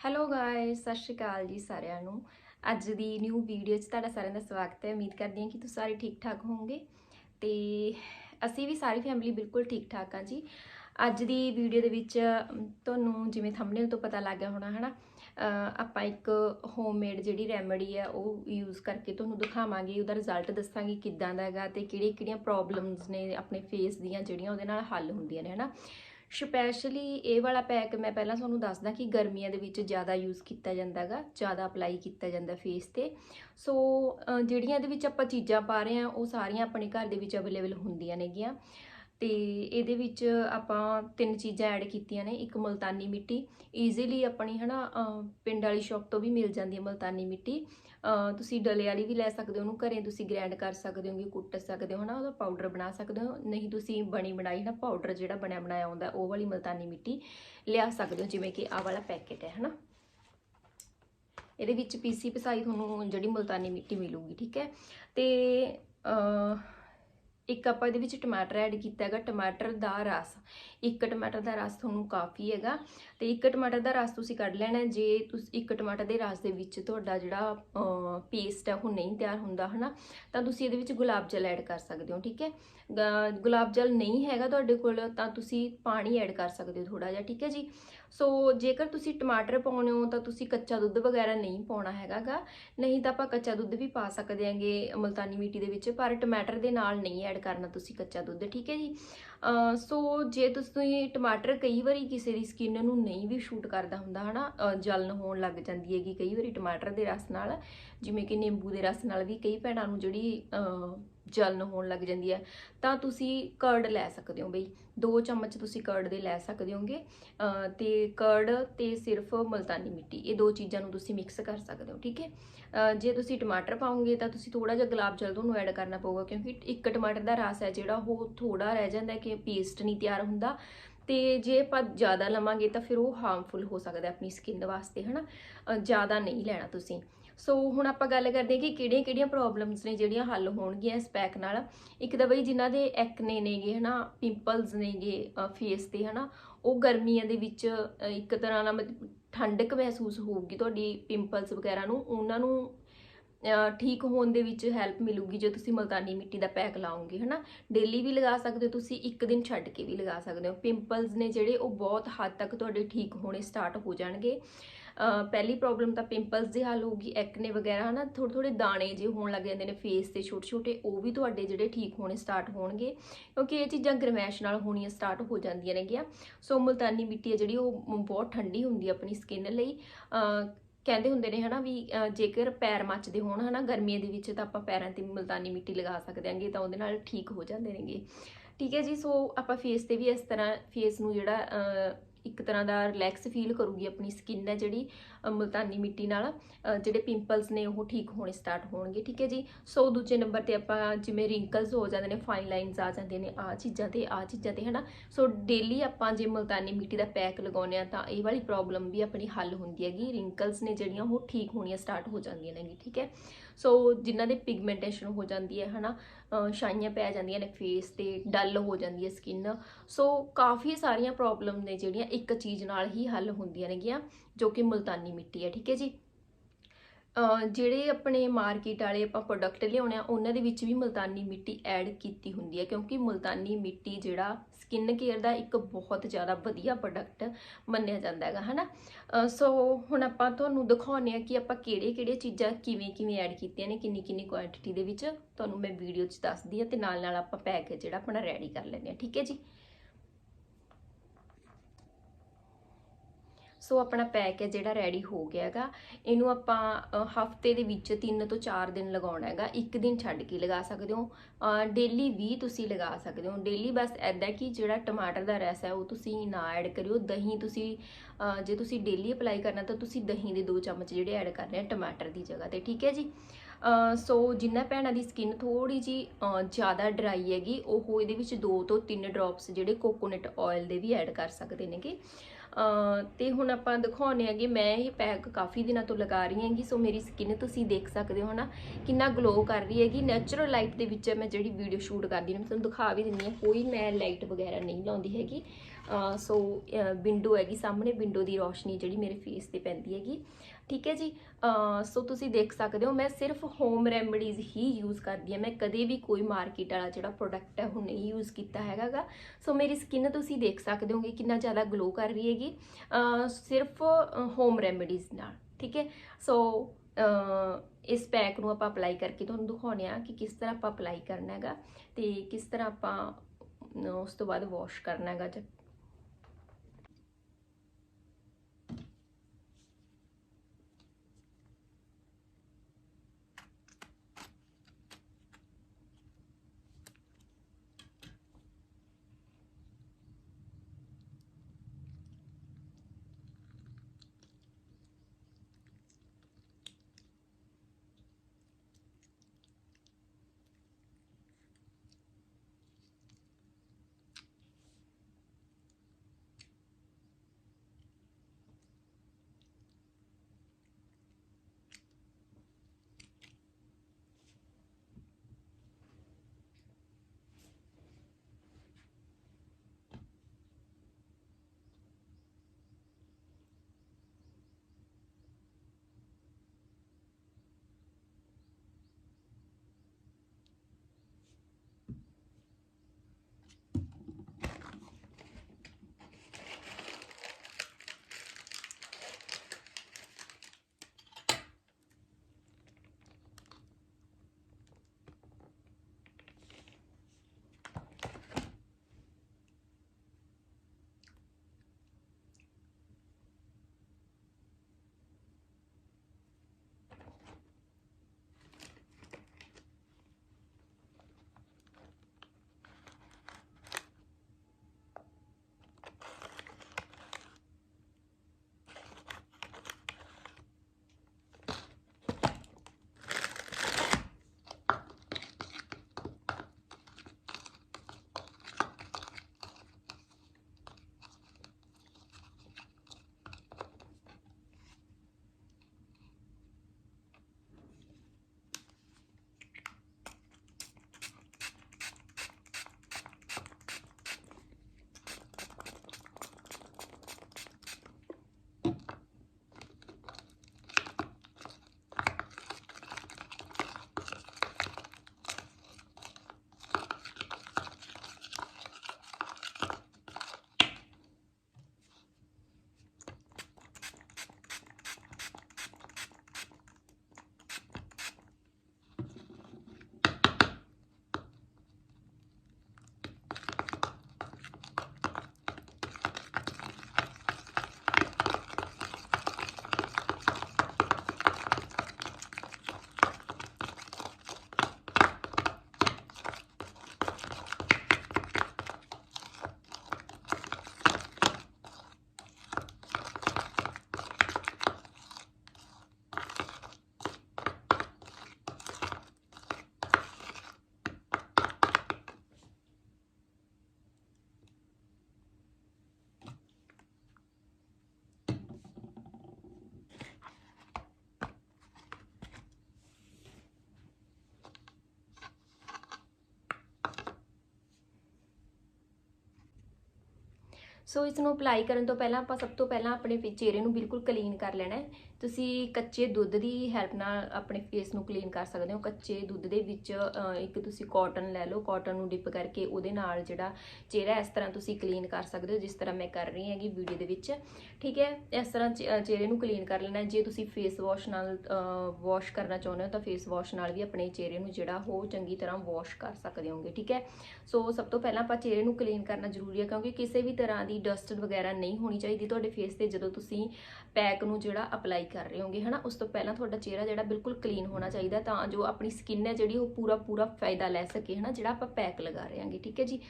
Hello guys ਸਤਿ ਸ਼੍ਰੀ ਅਕਾਲ ਜੀ ਸਾਰਿਆਂ ਨੂੰ। ਅੱਜ ਦੀ ਨਿਊ ਵੀਡੀਓ 'ਚ ਤੁਹਾਡਾ ਸਾਰਿਆਂ ਦਾ ਸਵਾਗਤ ਹੈ। ਉਮੀਦ ਕਰਦੀ ਹਾਂ ਕਿ ਤੁਸੀਂ ਸਾਰੇ ਠੀਕ ਠਾਕ ਹੋਵੋਗੇ। ਤੇ ਅਸੀਂ ਵੀ ਸਾਰੀ ਫੈਮਿਲੀ ਬਿਲਕੁਲ ਠੀਕ ਠਾਕ ਹਾਂ ਜੀ। ਅੱਜ ਦੀ ਵੀਡੀਓ ਦੇ ਵਿੱਚ ਤੁਹਾਨੂੰ ਜਿਵੇਂ ਥੰਬਨੇਲ ਤੋਂ ਪਤਾ ਲੱਗ ਗਿਆ ਹੋਣਾ ਹਨਾ? ਅਹ, ਆਪਾਂ ਇੱਕ ਹੋਮਮੇਡ ਜਿਹੜੀ ਰੈਮੇਡੀ ਹੈ ਉਹ ਯੂਜ਼ ਕਰਕੇ ਤੁਹਾਨੂੰ ਦਿਖਾਵਾਂਗੇ। ਉਹਦਾ ਰਿਜ਼ਲਟ ਦੱਸਾਂਗੇ ਕਿੱਦਾਂ ਦਾ ਹੈਗਾ ਤੇ ਕਿਹੜੀਆਂ ਕਿਹੜੀਆਂ ਪ੍ਰੋਬਲਮਸ ਨੇ ਆਪਣੇ ਫੇਸ ਦੀਆਂ ਜਿਹੜੀਆਂ ਉਹਦੇ ਨਾਲ ਹੱਲ ਹੁੰਦੀਆਂ ਨੇ ਹਨਾ? ਸਪੈਸ਼ਲੀ ਇਹ ਵਾਲਾ ਪੈਕ ਮੈਂ ਪਹਿਲਾਂ ਤੁਹਾਨੂੰ ਦੱਸਦਾ ਕਿ ਗਰਮੀਆਂ ਦੇ ਵਿੱਚ ਜ਼ਿਆਦਾ ਯੂਜ਼ ਕੀਤਾ ਜਾਂਦਾ ਹੈਗਾ ਜ਼ਿਆਦਾ ਅਪਲਾਈ ਕੀਤਾ ਜਾਂਦਾ ਫੇਸ ਤੇ। ਸੋ ਜਿਹੜੀਆਂ ਇਹਦੇ ਵਿੱਚ ਆਪਾਂ ਚੀਜ਼ਾਂ ਪਾ ਰਹੇ ਹਾਂ, ਉਹ ਸਾਰੀਆਂ ਆਪਣੇ ਘਰ ਦੇ ਵਿੱਚ ਅਵੇਲੇਬਲ ਹੁੰਦੀਆਂ ਨੇਗੀਆਂ। ਤੇ ਇਹਦੇ ਵਿੱਚ ਆਪਾਂ ਤਿੰਨ ਚੀਜ਼ਾਂ ਐਡ ਕੀਤੀਆਂ ਨੇ ਇੱਕ ਮਲਤਾਨੀ ਮਿੱਟੀ ਈਜ਼ੀਲੀ ਆਪਣੀ ਹਨਾ ਅ, ਪਿੰਡ ਵਾਲੀ ਸ਼ਾਪ ਤੋਂ ਵੀ ਮਿਲ ਜਾਂਦੀ ਹੈ ਮਲਤਾਨੀ ਮਿੱਟੀ। ਤੁਸੀਂ ਡਲੇ ਵਾਲੀ ਵੀ ਲੈ ਸਕਦੇ ਹੋ ਉਹਨੂੰ ਘਰੇ ਤੁਸੀਂ ਗ੍ਰੈਂਡ ਕਰ ਸਕਦੇ ਹੋਗੇ ਕੁੱਟ ਸਕਦੇ ਹੋ ਹਨਾ ਉਹਦਾ ਪਾਊਡਰ ਬਣਾ ਸਕਦੇ ਹੋ ਨਹੀਂ ਤੁਸੀਂ ਬਣੀ ਬਣਾਈ ਨਾ ਪਾਊਡਰ ਜਿਹੜਾ ਬਣਿਆ ਬਣਾਇਆ ਆਉਂਦਾ ਉਹ ਵਾਲੀ ਮਲਤਾਨੀ ਮਿੱਟੀ ਲਿਆ ਸਕਦੇ ਹੋ ਜਿਵੇਂ ਕਿ ਆਹ ਵਾਲਾ ਪੈਕੇਟ ਹੈ ਹਨਾ। ਇਹਦੇ ਵਿੱਚ ਪੀਸੀ ਪਸਾਈ ਤੁਹਾਨੂੰ ਜਿਹੜੀ ਮਲਤਾਨੀ ਮਿੱਟੀ ਮਿਲੂਗੀ ਠੀਕ ਹੈ। ਤੇ ਇੱਕ ਆਪਾਂ ਇਹਦੇ ਵਿੱਚ ਟਮਾਟਰ ਐਡ ਕੀਤਾ ਹੈਗਾ, ਟਮਾਟਰ ਦਾ ਰਸ। ਇੱਕ ਟਮਾਟਰ ਦਾ ਰਸ ਤੁਹਾਨੂੰ ਕਾਫੀ ਹੈਗਾ ਤੇ ਇੱਕ ਟਮਾਟਰ ਦਾ ਰਸ ਤੁਸੀਂ ਕੱਢ ਲੈਣਾ ਜੇ ਤੁਸੀਂ ਇੱਕ ਟਮਾਟਰ ਦੇ ਰਸ ਦੇ ਵਿੱਚ ਤੁਹਾਡਾ ਜਿਹੜਾ ਪੇਸਟ ਹੈ ਉਹ ਨਹੀਂ ਤਿਆਰ ਹੁੰਦਾ, ਹਨਾ, ਤਾਂ ਤੁਸੀਂ ਇਹਦੇ ਵਿੱਚ ਗੁਲਾਬ ਜਲ ਐਡ ਕਰ ਸਕਦੇ ਹੋ, ਠੀਕ ਹੈ? ਗੁਲਾਬ ਜਲ ਨਹੀਂ ਹੈਗਾ ਤੁਹਾਡੇ ਕੋਲ, ਤਾਂ ਤੁਸੀਂ ਪਾਣੀ ਐਡ ਕਰ ਸਕਦੇ ਹੋ ਥੋੜਾ ਜਿਹਾ, ਠੀਕ ਹੈ ਜੀ? ਸੋ ਜੇਕਰ ਤੁਸੀਂ ਟਮਾਟਰ ਪਾਉਣੇ ਹੋ ਤਾਂ ਤੁਸੀਂ ਕੱਚਾ ਦੁੱਧ ਵਗੈਰਾ ਨਹੀਂ ਪਾਉਣਾ ਹੈਗਾਗਾ। ਨਹੀਂ ਤਾਂ ਆਪਾਂ ਕੱਚਾ ਦੁੱਧ ਵੀ ਪਾ ਸਕਦੇ ਆਂਗੇ ਮਲਤਾਨੀ ਮਿੱਟੀ ਦੇ ਵਿੱਚ, ਪਰ ਟਮਾਟਰ ਦੇ ਨਾਲ ਨਹੀਂ ਐਡ ਕਰਨਾ ਤੁਸੀਂ ਕੱਚਾ ਦੁੱਧ, ਠੀਕ ਹੈ ਜੀ? ਸੋ ਜੇ ਤੁਸੀਂ ਟਮਾਟਰ ਕਈ ਵਾਰੀ ਕਿਸੇ ਦੀ ਸਕਿਨ ਨੂੰ ਨਹੀਂ ਵੀ ਸ਼ੂਟ ਕਰਦਾ ਹੁੰਦਾ, ਹਨਾ, ਅਹ ਜਲਨ ਹੋਣ ਲੱਗ ਜਾਂਦੀ ਹੈਗੀ ਕਈ ਵਾਰੀ ਟਮਾਟਰ ਦੇ ਰਸ ਨਾਲ, ਜਿਵੇਂ ਕਿ ਨਿੰਬੂ ਦੇ ਰਸ ਨਾਲ ਵੀ ਕਈ ਭੈਣਾਂ ਨੂੰ ਜਿਹੜੀ ਜਲਨ ਹੋਣ ਲੱਗ ਜਾਂਦੀ ਹੈ, ਤਾਂ ਤੁਸੀਂ ਕਰਡ ਲੈ ਸਕਦੇ ਹੋ ਬਈ। ਦੋ ਚਮਚ ਤੁਸੀਂ ਕਰਡ ਦੇ ਲੈ ਸਕਦੇ ਹੋਗੇ। ਅਹ ਤੇ ਕਰਡ ਤੇ ਸਿਰਫ ਮਲਤਾਨੀ ਮਿੱਟੀ, ਇਹ ਦੋ ਚੀਜ਼ਾਂ ਨੂੰ ਤੁਸੀਂ ਮਿਕਸ ਕਰ ਸਕਦੇ ਹੋ, ਠੀਕ ਹੈ? ਜੇ ਤੁਸੀਂ ਟਮਾਟਰ ਪਾਉਂਗੇ ਤਾਂ ਤੁਸੀਂ ਥੋੜਾ ਜਿਹਾ ਗੁਲਾਬ ਜਲ ਤੁਹਾਨੂੰ ਐਡ ਕਰਨਾ ਪਊਗਾ, ਕਿਉਂਕਿ ਇੱਕ ਟਮਾਟਰ ਦਾ ਰਸ ਹੈ ਜਿਹੜਾ ਉਹ ਥੋੜਾ ਰਹਿ ਜਾਂਦਾ ਕਿ ਪੇਸਟ ਨਹੀਂ ਤਿਆਰ ਹੁੰਦਾ। ਤੇ ਜੇ ਆਪਾਂ ਜ਼ਿਆਦਾ ਲਵਾਂਗੇ ਤਾਂ ਫਿਰ ਉਹ ਹਾਰਮਫੁਲ ਹੋ ਸਕਦਾ ਆਪਣੀ ਸਕਿਨ ਵਾਸਤੇ, ਹਨਾ? ਅਹ ਜ਼ਿਆਦਾ ਨਹੀਂ ਲੈਣਾ ਤੁਸੀਂ। ਸੋ ਹੁਣ ਆਪਾਂ ਗੱਲ ਕਰਦੇ ਹਾਂ ਕਿ ਕਿਹੜੀਆਂ ਕਿਹੜੀਆਂ ਪ੍ਰੋਬਲਮਸ ਨੇ ਜਿਹੜੀਆਂ ਹੱਲ ਹੋਣਗੀਆਂ ਇਸ ਪੈਕ ਨਾਲ। ਇੱਕ ਤਾਂ ਬਈ ਜਿਨ੍ਹਾਂ ਦੇ ਐਕਨੇ ਨੇਗੇ, ਹਨਾ ਪਿੰਪਲਸ ਨੇਗੇ ਫੇਸ ਤੇ, ਹਨਾ, ਉਹ ਗਰਮੀਆਂ ਦੇ ਵਿੱਚ ਇੱਕ ਤਰ੍ਹਾਂ ਨਾਲ ਮਤਲਬ ਠੰਡਕ ਮਹਿਸੂਸ ਹੋਊਗੀ ਤੁਹਾਡੀ ਪਿੰਪਲਸ ਵਗੈਰਾ ਨੂੰ। ਉਹਨਾਂ ਨੂੰ ਠੀਕ ਹੋਣ ਦੇ ਵਿੱਚ ਹੈਲਪ ਮਿਲੂਗੀ ਜੇ ਤੁਸੀਂ ਮਲਤਾਨੀ ਮਿੱਟੀ ਦਾ ਪੈਕ ਲਾਓਗੇ, ਹਨਾ। ਡੇਲੀ ਵੀ ਲਗਾ ਸਕਦੇ ਹੋ ਤੁਸੀਂ, ਇੱਕ ਦਿਨ ਛੱਡ ਕੇ ਵੀ ਲਗਾ ਸਕਦੇ ਹੋ। ਪਿੰਪਲਸ ਨੇ ਜਿਹੜੇ ਉਹ ਬਹੁਤ ਹੱਦ ਤੱਕ ਤੁਹਾਡੇ ਠੀਕ ਹੋਣੇ ਸਟਾਰਟ ਹੋ ਜਾਣਗੇ। ਪਹਿਲੀ ਪ੍ਰੋਬਲਮ ਤਾਂ ਪਿੰਪਲਸ ਦੀ ਹੱਲ ਹੋਊਗੀ ਐਕਨੇ ਵਗੈਰਾ, ਹਨਾ ਥੋੜੇ ਥੋੜੇ ਦਾਣੇ ਜੇ ਹੋਣ ਲੱਗ ਜਾਂਦੇ ਨੇ ਫੇਸ ਤੇ ਛੋਟੇ ਛੋਟੇ ਉਹ ਵੀ ਤੁਹਾਡੇ ਜਿਹੜੇ ਠੀਕ ਹੋਣੇ ਸਟਾਰਟ ਹੋਣਗੇ, ਕਿਉਂਕਿ ਇਹ ਚੀਜ਼ਾਂ ਗਰਮੈਸ਼ ਨਾਲ ਹੋਣੀਆਂ ਸਟਾਰਟ ਹੋ ਜਾਂਦੀਆਂ ਨੇਗੀਆਂ। ਸੋ ਮੁਲਤਾਨੀ ਮਿੱਟੀ ਹੈ ਜਿਹੜੀ, ਉਹ ਬਹੁਤ ਠੰਡੀ ਹੁੰਦੀ ਆਪਣੀ ਸਕਿਨ ਲਈ। ਕਹਿੰਦੇ ਹੁੰਦੇ ਨੇ, ਹਨਾ, ਵੀ ਜੇਕਰ ਪੈਰ ਮੱਚਦੇ ਹੋਣ, ਹਨਾ, ਗਰਮੀਆਂ ਦੇ ਵਿੱਚ ਤਾਂ ਆਪਾਂ ਪੈਰਾਂ ਤੇ ਮੁਲਤਾਨੀ ਮਿੱਟੀ ਲਗਾ ਸਕਦੇ ਆਂਗੇ ਤਾਂ ਉਹਦੇ ਨਾਲ ਠੀਕ ਹੋ ਜਾਂਦੇ ਨੇਗੇ। ਠੀਕ ਹੈ ਜੀ, ਸੋ ਆਪਾਂ ਫੇਸ ਤੇ ਵੀ ਇਸ ਤਰ੍ਹਾਂ ਫੇਸ ਨੂੰ ਜਿਹੜਾ ਇੱਕ ਤਰ੍ਹਾਂ ਦਾ ਰਿਲੈਕਸ ਫੀਲ ਕਰੂਗੀ ਆਪਣੀ ਸਕਿਨ ਹੈ ਜਿਹੜੀ ਅਹ, ਮੁਲਤਾਨੀ ਮਿੱਟੀ ਨਾਲ ਜਿਹੜੇ ਪਿੰਪਲਸ ਨੇ ਉਹ ਠੀਕ ਹੋਣੇ ਸਟਾਰਟ ਹੋਣਗੇ ਠੀਕ ਹੈ ਜੀ? ਸੋ ਦੂਜੇ ਨੰਬਰ ਤੇ ਆਪਾਂ ਜਿਵੇਂ ਰਿੰਕਲਸ ਹੋ ਜਾਂਦੇ ਨੇ ਫਾਈਨ ਲਾਈਨਸ ਆ ਜਾਂਦੇ ਨੇ ਆ ਚੀਜ਼ਾਂ ਤੇ ਆ ਚੀਜ਼ਾਂ ਤੇ ਹਨਾ? ਸੋ ਡੇਲੀ ਆਪਾਂ ਜੇ ਮੁਲਤਾਨੀ ਮਿੱਟੀ ਦਾ ਪੈਕ ਲਗਾਉਂਦੇ ਆ ਤਾਂ ਇਹ ਵਾਲੀ ਪ੍ਰੋਬਲਮ ਵੀ ਆਪਣੀ ਹੱਲ ਹੁੰਦੀ ਹੈਗੀ ਰਿੰਕਲਸ ਨੇ ਜਿਹੜੀਆਂ ਉਹ ਠੀਕ ਹੋਣੀਆਂ ਸਟਾਰਟ ਹੋ ਜਾਂਦੀਆਂ ਨੇ ਠੀਕ ਹੈ? ਸੋ ਜਿਨ੍ਹਾਂ ਦੇ ਪਿਗਮੈਂਟੇਸ਼ਨ ਹੋ ਜਾਂਦੀ ਹੈ, ਹਨਾ, ਅਹ, ਛਾਈਆਂ ਪੈ ਜਾਂਦੀਆਂ ਨੇ ਫੇਸ ਤੇ ਡਲ ਹੋ ਜਾਂਦੀ ਹੈ ਸਕਿਨ ਸੋ ਕਾਫੀ ਸਾਰੀਆਂ ਪ੍ਰੋਬਲਮ ਨੇ ਜਿਹੜੀਆਂ ਇੱਕ ਚੀਜ਼ ਨਾਲ ਹੀ ਹੱਲ ਹੁੰਦੀਆਂ ਨੇਗੀਆਂ, ਜੋ ਕਿ ਮੁਲਤਾਨੀ ਮਿੱਟੀ ਹੈ, ਠੀਕ ਹੈ ਜੀ? ਜਿਹੜੇ ਆਪਣੇ ਮਾਰਕੀਟ ਵਾਲੇ ਆਪਾਂ ਪ੍ਰੋਡਕਟ ਲਿਆਉਣੇ ਆ, ਉਹਨਾਂ ਦੇ ਵਿੱਚ ਵੀ ਮੁਲਤਾਨੀ ਮਿੱਟੀ ਐਡ ਕੀਤੀ ਹੁੰਦੀ ਹੈ, ਕਿਉਂਕਿ ਮੁਲਤਾਨੀ ਮਿੱਟੀ ਜਿਹੜਾ ਸਕਿਨ ਕੇਅਰ ਦਾ ਇੱਕ ਬਹੁਤ ਜ਼ਿਆਦਾ ਵਧੀਆ ਪ੍ਰੋਡਕਟ ਮੰਨਿਆ ਜਾਂਦਾ ਹੈਗਾ, ਹਨਾ? ਅਹ ਸੋ ਹੁਣ ਆਪਾਂ ਤੁਹਾਨੂੰ ਦਿਖਾਉਂਦੇ ਆ ਕਿ ਆਪਾਂ ਕਿਹੜੇ ਕਿਹੜੇ ਚੀਜ਼ਾਂ ਕਿਵੇਂ ਕਿਵੇਂ ਐਡ ਕੀਤੀਆਂ ਨੇ, ਕਿੰਨੀ ਕਿੰਨੀ ਕੁਆਂਟੀਟੀ ਦੇ ਵਿੱਚ। ਤੁਹਾਨੂੰ ਮੈਂ ਵੀਡੀਓ 'ਚ ਦੱਸਦੀ ਆ ਤੇ ਨਾਲ ਨਾਲ ਆਪਾਂ ਪੈਕ ਜਿਹੜਾ ਆਪਣਾ ਰੈਡੀ ਕਰ ਲੈਂਦੇ ਆ ਠੀਕ ਹੈ ਜੀ? ਸੋ ਆਪਣਾ ਪੈਕ ਹੈ ਜਿਹੜਾ ਰੈਡੀ ਹੋ ਗਿਆ ਹੈਗਾ। ਇਹਨੂੰ ਆਪਾਂ ਹਫ਼ਤੇ ਦੇ ਵਿੱਚ 3 ਤੋਂ 4 ਦਿਨ ਲਗਾਉਣਾ ਹੈਗਾ। ਇੱਕ ਦਿਨ ਛੱਡ ਕੇ ਲਗਾ ਸਕਦੇ ਹੋ। ਡੇਲੀ ਵੀ ਤੁਸੀਂ ਲਗਾ ਸਕਦੇ ਹੋ। ਡੇਲੀ ਬਸ ਐਦਾਂ ਕਿ ਜਿਹੜਾ ਟਮਾਟਰ ਦਾ ਰਸ ਹੈ, ਉਹ ਤੁਸੀਂ ਨਾ ਐਡ ਕਰਿਓ। ਦਹੀਂ ਤੁਸੀਂ ਜੇ ਤੁਸੀਂ ਡੇਲੀ ਅਪਲਾਈ ਕਰਨਾ, ਤਾਂ ਤੁਸੀਂ ਦਹੀਂ ਦੇ 2 ਚਮਚ ਜਿਹੜੇ ਐਡ ਕਰਨੇ ਆ ਟਮਾਟਰ ਦੀ ਜਗ੍ਹਾ ਤੇ। ਠੀਕ ਹੈ ਜੀ? ਸੋ ਜਿੰਨਾ ਭੈਣਾਂ ਦੀ ਸਕਿਨ ਥੋੜੀ ਜੀ ਜ਼ਿਆਦਾ ਡਰਾਈ ਹੈਗੀ, ਉਹ ਇਹਦੇ ਵਿੱਚ 2 ਤੋਂ 3 ਡ੍ਰੌਪਸ ਜਿਹੜੇ ਕੋਕੋਨਟ ਆਇਲ ਦੇ ਵੀ ਐਡ ਕਰ ਸਕਦੇ ਨੇਗੇ। ਤੇ ਹੁਣ ਆਪਾਂ ਦਿਖਾਉਣੇ ਆਗੇ ਮੈਂ ਇਹ ਪੈਕ ਕਾਫੀ ਦਿਨਾਂ ਤੋਂ ਲਗਾ ਰਹੀ ਹੈਗੀ ਸੋ ਮੇਰੀ ਸਕਿਨ ਤੁਸੀਂ ਦੇਖ ਸਕਦੇ ਹੋ ਨਾ, ਕਿੰਨਾ ਗਲੋ ਕਰ ਰਹੀ ਹੈਗੀ। ਨੈਚੁਰਲ ਲਾਈਟ ਦੇ ਵਿੱਚ ਮੈਂ ਜਿਹੜੀ ਵੀਡੀਓ ਸ਼ੂਟ ਕਰਦੀ ਹਾਂ, ਮੈਂ ਤੁਹਾਨੂੰ ਦਿਖਾ ਵੀ ਦਿੰਦੀ ਹਾਂ, ਕੋਈ ਮੈਂ ਲਾਈਟ ਵਗੈਰਾ ਨਹੀਂ ਲਾਉਂਦੀ ਹੈਗੀ। ਸੋ ਵਿੰਡੋ ਹੈਗੀ, ਸਾਹਮਣੇ ਵਿੰਡੋ ਦੀ ਰੋਸ਼ਨੀ ਜਿਹੜੀ ਮੇਰੇ ਫੇਸ ਤੇ ਪੈਂਦੀ ਹੈਗੀ। ਠੀਕ ਹੈ ਜੀ? ਸੋ ਤੁਸੀਂ ਦੇਖ ਸਕਦੇ ਹੋ, ਮੈਂ ਸਿਰਫ ਹੋਮ ਰੈਮਡੀਜ਼ ਹੀ ਯੂਜ਼ ਕਰਦੀ ਹਾਂ। ਮੈਂ ਕਦੇ ਵੀ ਕੋਈ ਮਾਰਕੀਟ ਵਾਲਾ ਜਿਹੜਾ ਪ੍ਰੋਡਕਟ ਹੈ, ਉਹ ਨਹੀਂ ਯੂਜ਼ ਕੀਤਾ ਹੈਗਾਗਾ। ਸੋ ਮੇਰੀ ਸਕਿਨ ਤੁਸੀਂ ਦੇਖ ਸਕਦੇ ਹੋਗੇ ਕਿੰਨਾ ਜ਼ਿਆਦਾ ਗਲੋ ਕਰ ਰਹੀ ਹੈਗੀ। ਸਿਰਫ ਹੋਮ ਰੈਮਡੀਜ਼ ਨਾਲ, ਠੀਕ ਹੈ? ਸੋ ਇਸ ਪੈਕ ਨੂੰ ਆਪਾਂ ਅਪਲਾਈ ਕਰਕੇ ਤੁਹਾਨੂੰ ਦਿਖਾਉਂਦੇ ਆ ਕਿ ਕਿਸ ਤਰ੍ਹਾਂ ਆਪਾਂ ਅਪਲਾਈ ਕਰਨਾ ਹੈਗਾ ਤੇ ਕਿਸ ਤਰ੍ਹਾਂ ਆਪਾਂ ਉਸ ਤੋਂ ਬਾਅਦ ਵਾਸ਼ ਕਰਨਾ ਹੈਗਾ ਸੋ ਇਸ ਨੂੰ ਅਪਲਾਈ ਕਰਨ ਤੋਂ ਪਹਿਲਾਂ ਆਪਾਂ ਸਭ ਤੋਂ ਪਹਿਲਾਂ ਆਪਣੇ ਫੇ- ਚਿਹਰੇ ਨੂੰ ਬਿਲਕੁਲ ਕਲੀਨ ਕਰ ਲੈਣਾ ਹੈ। ਤੁਸੀਂ ਕੱਚੇ ਦੁੱਧ ਦੀ ਹੈਲਪ ਨਾਲ ਆਪਣੇ ਫੇਸ ਨੂੰ ਕਲੀਨ ਕਰ ਸਕਦੇ ਹੋ। ਕੱਚੇ ਦੁੱਧ ਦੇ ਵਿੱਚ ਇੱਕ ਤੁਸੀਂ ਕਾਟਨ ਲੈ ਲਓ। ਕਾਟਨ ਨੂੰ ਡਿਪ ਕਰਕੇ ਉਹਦੇ ਨਾਲ ਜਿਹੜਾ ਚਿਹਰਾ ਇਸ ਤਰ੍ਹਾਂ ਤੁਸੀਂ ਕਲੀਨ ਕਰ ਸਕਦੇ ਹੋ, ਜਿਸ ਤਰ੍ਹਾਂ ਮੈਂ ਕਰ ਰਹੀ ਹੈਗੀ ਵੀਡੀਓ ਦੇ ਵਿੱਚ। ਠੀਕ ਹੈ? ਇਸ ਤਰ੍ਹਾਂ ਚ- ਚਿਹਰੇ ਨੂੰ ਕਲੀਨ ਕਰ ਲੈਣਾ ਜੇ ਤੁਸੀਂ ਫੇਸ ਵਾਸ਼ ਨਾਲ ਵਾਸ਼ ਕਰਨਾ ਚਾਹੁੰਦੇ ਹੋ ਤਾਂ ਫੇਸ ਵਾਸ਼ ਨਾਲ ਵੀ ਆਪਣੇ ਚਿਹਰੇ ਨੂੰ ਜਿਹੜਾ ਉਹ ਚੰਗੀ ਤਰ੍ਹਾਂ ਵਾਸ਼ ਕਰ ਸਕਦੇ ਹੋਗੇ ਠੀਕ ਹੈ? ਸੋ ਸਭ ਤੋਂ ਪਹਿਲਾਂ ਆਪਾਂ ਚਿਹਰੇ ਨੂੰ ਕਲੀਨ ਕਰਨਾ ਜ਼ਰੂਰੀ ਹੈ, ਕਿਉਂਕਿ ਕਿਸੇ ਵੀ ਤਰ੍ਹਾਂ ਦੀ ਡਸਟ ਵਗੈਰਾ ਨਹੀਂ ਹੋਣੀ ਚਾਹੀਦੀ, ਤੁਹਾਡੇ ਫੇਸ ਤੇ ਜਦੋਂ ਤੁਸੀਂ ਪੈਕ ਨੂੰ ਜਿਹੜਾ ਅਪਲਾਈ ਕਰ ਰਹੇ ਹੋਗੇ, ਹਨਾ, ਉਸ ਤੋਂ ਪਹਿਲਾਂ ਤੁਹਾਡਾ ਚਿਹਰਾ ਜਿਹੜਾ ਬਿਲਕੁਲ ਕਲੀਨ ਹੋਣਾ ਚਾਹੀਦਾ ਤਾਂ ਜੋ ਆਪਣੀ ਸਕਿਨ ਹੈ ਜਿਹੜੀ ਉਹ ਪੂਰਾ ਪੂਰਾ ਫਾਇਦਾ ਲੈ ਸਕੇ, ਹਨਾ, ਜਿਹੜਾ ਆਪਾਂ ਪੈਕ ਲਗਾ ਰਹੇ ਹਾਂਗੇ, ਠੀਕ ਹੈ ਜੀ?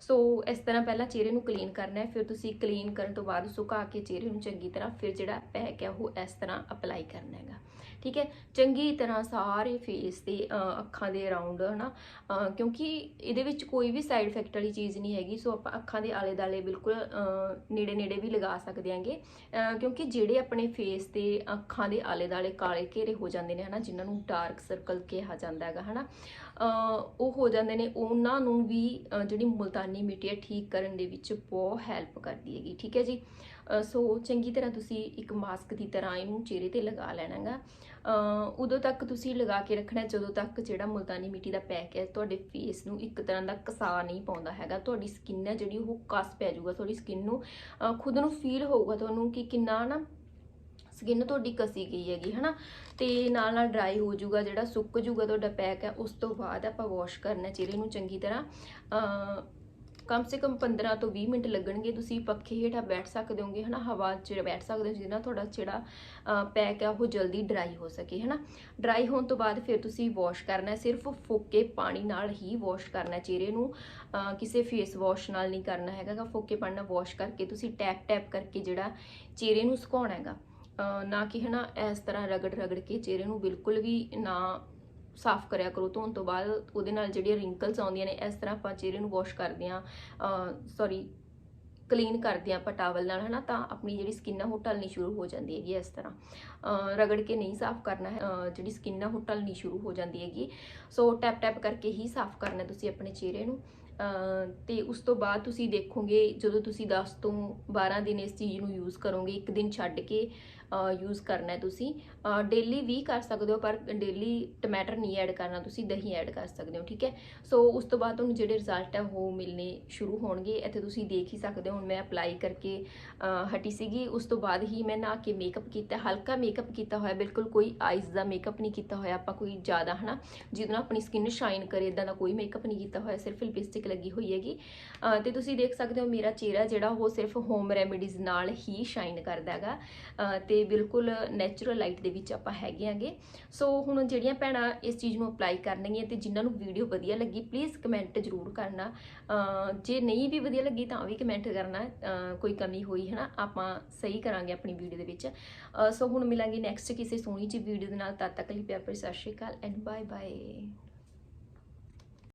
ਸੋ ਇਸ ਤਰ੍ਹਾਂ ਪਹਿਲਾਂ ਚਿਹਰੇ ਨੂੰ ਕਲੀਨ ਕਰਨਾ ਹੈ ਫਿਰ ਤੁਸੀਂ ਕਲੀਨ ਕਰਨ ਤੋਂ ਬਾਅਦ ਸੁਕਾ ਕੇ ਚਿਹਰੇ ਨੂੰ ਚੰਗੀ ਤਰ੍ਹਾਂ ਫਿਰ ਜਿਹੜਾ ਪੈਕ ਹੈ ਉਹ ਇਸ ਤਰ੍ਹਾਂ ਅਪਲਾਈ ਕਰਨਾ ਹੈਗਾ। ਠੀਕ ਹੈ? ਚੰਗੀ ਤਰ੍ਹਾਂ ਸਾਰੇ ਫੇਸ ਤੇ ਅੱਖਾਂ ਦੇ ਅਰਾਊਂਡ ਹਨਾ? ਅ, ਕਿਉਂਕਿ ਇਹਦੇ ਵਿੱਚ ਕੋਈ ਵੀ ਸਾਈਡ ਇਫੈਕਟ ਵਾਲੀ ਚੀਜ਼ ਨਹੀਂ ਹੈਗੀ ਸੋ ਆਪਾਂ ਅੱਖਾਂ ਦੇ ਆਲੇ ਦਾਲੇ ਬਿਲਕੁਲ ਨੇੜੇ ਨੇੜੇ ਵੀ ਲਗਾ ਸਕਦੇ ਹਾਂਗੇ। ਕਿਉਂਕਿ ਜਿਹੜੇ ਆਪਣੇ ਫੇਸ ਤੇ ਅੱਖਾਂ ਦੇ ਆਲੇ ਦਾਲੇ ਕਾਲੇ ਘੇਰੇ ਹੋ ਜਾਂਦੇ ਨੇ ਹਨਾ? ਜਿਨ੍ਹਾਂ ਨੂੰ ਡਾਰਕ ਸਰਕਲ ਕਿਹਾ ਜਾਂਦਾ ਹੈਗਾ ਹਨਾ? ਅ, ਉਹ ਹੋ ਜਾਂਦੇ ਨੇ, ਉਹਨਾਂ ਨੂੰ ਵੀ ਜਿਹੜੀ ਮੁਲਤਾਨੀ ਮਿੱਟੀ ਹੈ, ਠੀਕ ਕਰਨ ਦੇ ਵਿੱਚ ਬਹੁਤ ਹੈਲਪ ਕਰਦੀ ਹੈਗੀ, ਠੀਕ ਹੈ ਜੀ? ਸੋ ਚੰਗੀ ਤਰ੍ਹਾਂ ਤੁਸੀਂ ਇੱਕ ਮਾਸਕ ਦੀ ਤਰ੍ਹਾਂ ਇਹਨੂੰ ਚਿਹਰੇ ਤੇ ਲਗਾ ਲੈਣਾਗਾ। ਉਦੋਂ ਤੱਕ ਤੁਸੀਂ ਲਗਾ ਕੇ ਰੱਖਣਾ, ਜਦੋਂ ਤੱਕ ਜਿਹੜਾ ਮੁਲਤਾਨੀ ਮਿੱਟੀ ਦਾ ਪੈਕ ਹੈ, ਤੁਹਾਡੇ ਫੇਸ ਨੂੰ ਇੱਕ ਤਰ੍ਹਾਂ ਦਾ ਕਸਾ ਨਹੀਂ ਪਾਉਂਦਾ ਹੈਗਾ। ਤੁਹਾਡੀ ਸਕਿਨ ਹੈ ਜਿਹੜੀ, ਉਹ ਕਸ ਪੈ ਜਾਊਗਾ, ਤੁਹਾਡੀ ਸਕਿਨ ਨੂੰ ਖੁਦ ਨੂੰ ਫੀਲ ਹੋਊਗਾ ਤੁਹਾਨੂੰ ਕਿ ਕਿੰਨਾ ਨਾ ਸਕਿਨ ਤੁਹਾਡੀ ਕਸੀ ਗਈ ਹੈਗੀ, ਹਨਾ? ਤੇ ਨਾਲ ਨਾਲ ਡਰਾਈ ਹੋ ਜਾਊਗਾ, ਜਿਹੜਾ ਸੁੱਕ ਜਾਊਗਾ ਤੁਹਾਡਾ ਪੈਕ ਹੈ, ਉਸ ਤੋਂ ਬਾਅਦ ਆਪਾਂ ਵਾਸ਼ ਕਰਨਾ ਚਿਹਰੇ ਨੂੰ ਚੰਗੀ ਤਰ੍ਹਾਂ। ਕਮ ਸੇ ਕਮ 15 ਤੋਂ 20 ਮਿੰਟ ਲੱਗਣਗੇ, ਤੁਸੀਂ ਪੱਖੇ ਹੇਠਾਂ ਬੈਠ ਸਕਦੇ ਹੋਗੇ, ਹਨਾ? ਹਵਾ 'ਚ ਬੈਠ ਸਕਦੇ ਹੋ, ਜਿਹਦੇ ਨਾਲ ਤੁਹਾਡਾ ਜਿਹੜਾ ਪੈਕ ਹੈ, ਉਹ ਜਲਦੀ ਡਰਾਈ ਹੋ ਸਕੇ, ਹਨਾ? ਡਰਾਈ ਹੋਣ ਤੋਂ ਬਾਅਦ ਫਿਰ ਤੁਸੀਂ ਵਾਸ਼ ਕਰਨਾ ਸਿਰਫ ਫੋਕੇ ਪਾਣੀ ਨਾਲ ਹੀ ਵਾਸ਼ ਕਰਨਾ ਚਿਹਰੇ ਨੂੰ। ਕਿਸੇ ਫੇਸ ਵਾਸ਼ ਨਾਲ ਨਹੀਂ ਕਰਨਾ ਹੈਗਾ ਫੋਕੇ ਪਾਣੀ ਨਾਲ ਵਾਸ਼ ਕਰਕੇ ਤੁਸੀਂ ਟੈਪ ਟੈਪ ਕਰਕੇ ਜਿਹੜਾ ਚਿਹਰੇ ਨੂੰ ਸੁਕਾਉਣਾ ਹੈਗਾ। ਨਾ ਕਿ ਹਨਾ ਇਸ ਤਰ੍ਹਾਂ ਰਗੜ ਰਗੜ ਕੇ ਚਿਹਰੇ ਨੂੰ ਬਿਲਕੁਲ ਵੀ ਨਾ ਸਾਫ਼ ਕਰਿਆ ਕਰੋ। ਧੋਣ ਤੋਂ ਬਾਅਦ ਉਹਦੇ ਨਾਲ ਜਿਹੜੀਆਂ ਰਿੰਕਲਸ ਆਉਂਦੀਆਂ ਨੇ, ਇਸ ਤਰ੍ਹਾਂ ਆਪਾਂ ਚਿਹਰੇ ਨੂੰ ਵਾਸ਼ ਕਰਦੇ ਆ ਸੌਰੀ ਕਲੀਨ ਕਰਦੇ ਆ ਆਪਾਂ ਟਾਵਲ ਨਾਲ, ਹਨਾ ਤਾਂ ਆਪਣੀ ਜਿਹੜੀ ਸਕਿਨ ਆ ਉਹ ਢਲਣੀ ਸ਼ੁਰੂ ਹੋ ਜਾਂਦੀ ਹੈਗੀ ਇਸ ਤਰ੍ਹਾਂ। ਰਗੜ ਕੇ ਨਹੀਂ ਸਾਫ਼ ਕਰਨਾ ਹੈ ਜਿਹੜੀ ਸਕਿਨ ਆ ਉਹ ਢਲਣੀ ਸ਼ੁਰੂ ਹੋ ਜਾਂਦੀ ਹੈਗੀ ਸੋ ਟੈਪ ਟੈਪ ਕਰਕੇ ਹੀ ਸਾਫ਼ ਕਰਨਾ ਤੁਸੀਂ ਆਪਣੇ ਚਿਹਰੇ ਨੂੰ। ਅਹ ਤੇ ਉਸ ਤੋਂ ਬਾਅਦ ਤੁਸੀਂ ਦੇਖੋਗੇ, ਜਦੋਂ ਤੁਸੀਂ 10 ਤੋਂ 12 ਦਿਨ ਇਸ ਚੀਜ਼ ਨੂੰ ਯੂਜ਼ ਕਰੋਗੇ, ਇੱਕ ਦਿਨ ਛੱਡ ਕੇ ਯੂਜ਼ ਕਰਨਾ ਹੈ ਤੁਸੀਂ। ਡੇਲੀ ਵੀ ਕਰ ਸਕਦੇ ਹੋ ਪਰ ਡੇਲੀ ਟਮਾਟਰ ਨਹੀਂ ਐਡ ਕਰਨਾ ਤੁਸੀਂ ਦਹੀਂ ਐਡ ਕਰ ਸਕਦੇ ਹੋ ਠੀਕ ਹੈ? ਸੋ ਉਸ ਤੋਂ ਬਾਅਦ ਤੁਹਾਨੂੰ ਜਿਹੜੇ ਰਿਜ਼ਲਟ ਹੈ ਉਹ ਮਿਲਨੇ ਸ਼ੁਰੂ ਹੋਣਗੇ। ਇੱਥੇ ਤੁਸੀਂ ਦੇਖ ਹੀ ਸਕਦੇ ਹੋ ਹੁਣ ਮੈਂ ਅਪਲਾਈ ਕਰਕੇ ਹਟੀ ਸੀਗੀ। ਉਸ ਤੋਂ ਬਾਅਦ ਹੀ ਮੈਂ ਨਹਾ ਕੇ ਮੇਕਅਪ ਕੀਤਾ ਹਲਕਾ ਮੇਕਅਪ ਕੀਤਾ ਹੋਇਆ ਬਿਲਕੁਲ ਕੋਈ ਆਈਜ਼ ਦਾ ਮੇਕਅਪ ਨਹੀਂ ਕੀਤਾ ਹੋਇਆ ਆਪਾਂ ਕੋਈ ਜ਼ਿਆਦਾ ਹਨਾ? ਜਿਹਦੇ ਨਾਲ ਆਪਣੀ ਸਕਿਨ ਸ਼ਾਈਨ ਕਰੇ ਇਦਾਂ ਦਾ ਕੋਈ ਮੇਕਅਪ ਨਹੀਂ ਕੀਤਾ ਹੋਇਆ ਸਿਰਫ ਲਿਪਸਟਿਕ ਲੱਗੀ ਹੋਈ ਹੈਗੀ। ਅਹ, ਤੇ ਤੁਸੀਂ ਦੇਖ ਸਕਦੇ ਹੋ ਮੇਰਾ ਚਿਹਰਾ ਜਿਹੜਾ ਉਹ ਸਿਰਫ ਹੋਮ ਰੈਮੇਡੀਜ਼ ਨਾਲ ਹੀ ਸ਼ਾਈਨ ਕਰਦਾ ਹੈਗਾ। ਅਹ, ਤੇ ਬਿਲਕੁਲ ਨੈਚੁਰਲ ਲਾਈਟ ਦੇ ਵਿੱਚ ਆਪਾਂ ਹੈਗੇ ਆਂਗੇ। ਸੋ ਹੁਣ ਜਿਹੜੀਆਂ ਭੈਣਾਂ ਇਸ ਚੀਜ਼ ਨੂੰ ਅਪਲਾਈ ਕਰਨਗੀਆਂ ਤੇ ਜਿਨ੍ਹਾਂ ਨੂੰ ਵੀਡੀਓ ਵਧੀਆ ਲੱਗੀ ਪਲੀਜ਼ ਕਮੈਂਟ ਜ਼ਰੂਰ ਕਰਨਾ। ਜੇ ਨਹੀਂ ਵੀ ਵਧੀਆ ਲੱਗੀ ਤਾਂ ਵੀ ਕਮੈਂਟ ਕਰਨਾ। ਕੋਈ ਕਮੀ ਹੋਈ ਹੈ ਨਾ, ਆਪਾਂ ਸਹੀ ਕਰਾਂਗੇ ਆਪਣੀ ਵੀਡੀਓ ਦੇ ਵਿੱਚ। ਸੋ ਹੁਣ ਮਿਲਾਂਗੇ ਨੈਕਸਟ ਕਿਸੇ ਸੋਹਣੀ ਜਿਹੀ ਵੀਡੀਓ ਦੇ ਨਾਲ। ਤਦ ਤੱਕ ਲਈ ਪਿਆਰ ਭਰੀ ਸਤਿ ਸ਼੍ਰੀ ਅਕਾਲ ਐਂਡ ਬਾਏ ਬਾਏ